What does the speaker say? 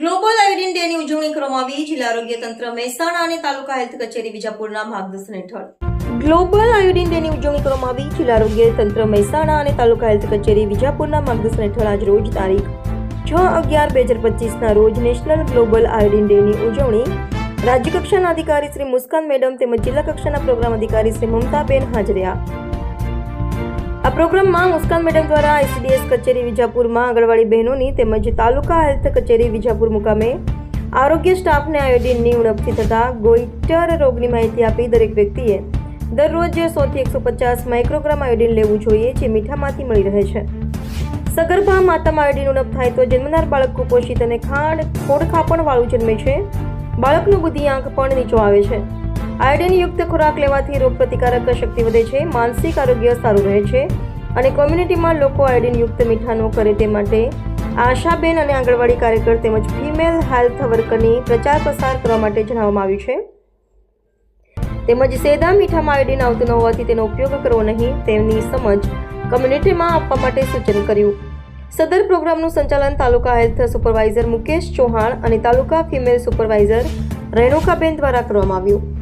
Global iodine ડેની ઉજવણી કરવામાં આવી. જિલ્લા આરોગ્ય તંત્ર મહેસાણા અને તાલુકા હેલ્થ કચેરી વિજાપુરના માર્ગદર્શન હેઠળ. ગ્લોબલ આયોડિન ડેની ઉજવણી કરવામાં આવી. જિલ્લા આરોગ્ય તંત્ર મહેસાણા અને તાલુકા હેલ્થ કચેરી વિજાપુરના માર્ગદર્શન હેઠળ આજ રોજ તારીખ છ અગિયાર બે હજાર પચીસના રોજ નેશનલ ગ્લોબલ આયોડિન ડેની ઉજવણી રાજ્યકક્ષાના અધિકારી શ્રી મુસ્કાન મેડમ તેમજ જિલ્લા કક્ષાના પ્રોગ્રામ અધિકારી શ્રી મમતાબેન હાજર રહ્યા આ પ્રોગ્રામમાં મુસ્કાન મેડમ દ્વારા આઈસીડીએસ કચેરી વિજાપુરમાં આંગણવાડી બહેનોની તેમજ તાલુકા હેલ્થ કચેરી વિજાપુર મુકામે આરોગ્ય સ્ટાફને આયોડિનની ઉણપથી થતા ગોઈટર રોગની માહિતી આપી દરેક વ્યક્તિએ દરરોજ સોથી એકસો પચાસ માઇક્રોગ્રામ આયોડિન લેવું જોઈએ જે મીઠામાંથી મળી રહે છે. સગર્ભા માતામાં આયોડિન ઉણપ થાય તો જન્મનાર બાળક કુપોષિત અને ખાંડ ખોડખાપણવાળું જન્મે છે. બાળકનું બુદ્ધિ આંખ પણ નીચો આવે છે. આયોડિન યુક્ત ખોરાક લેવાથી રોગ પ્રતિકારક શક્તિ વધે છે, માનસિક આરોગ્ય સારું રહે છે અને કોમ્યુનિટીમાં લોકો આયોડિન યુક્ત મીઠાનો કરે તે માટે આશાબેન અને આંગણવાડી કાર્યકર તેમજ ફિમેલ હેલ્થ વર્કરની પ્રચાર પ્રસાર કરવા માટે જણાવવામાં આવ્યું છે. તેમજ સેદા મીઠામાં આયોડિન આવતું ન હોવાથી તેનો ઉપયોગ કરવો નહીં, તેમની સમજ કમ્યુનિટીમાં આપવા માટે સૂચન કર્યું. સદર પ્રોગ્રામનું સંચાલન તાલુકા હેલ્થ સુપરવાઇઝર મુકેશ ચૌહાણ અને તાલુકા ફિમેલ સુપરવાઇઝર રેણુકાબેન દ્વારા કરવામાં આવ્યું.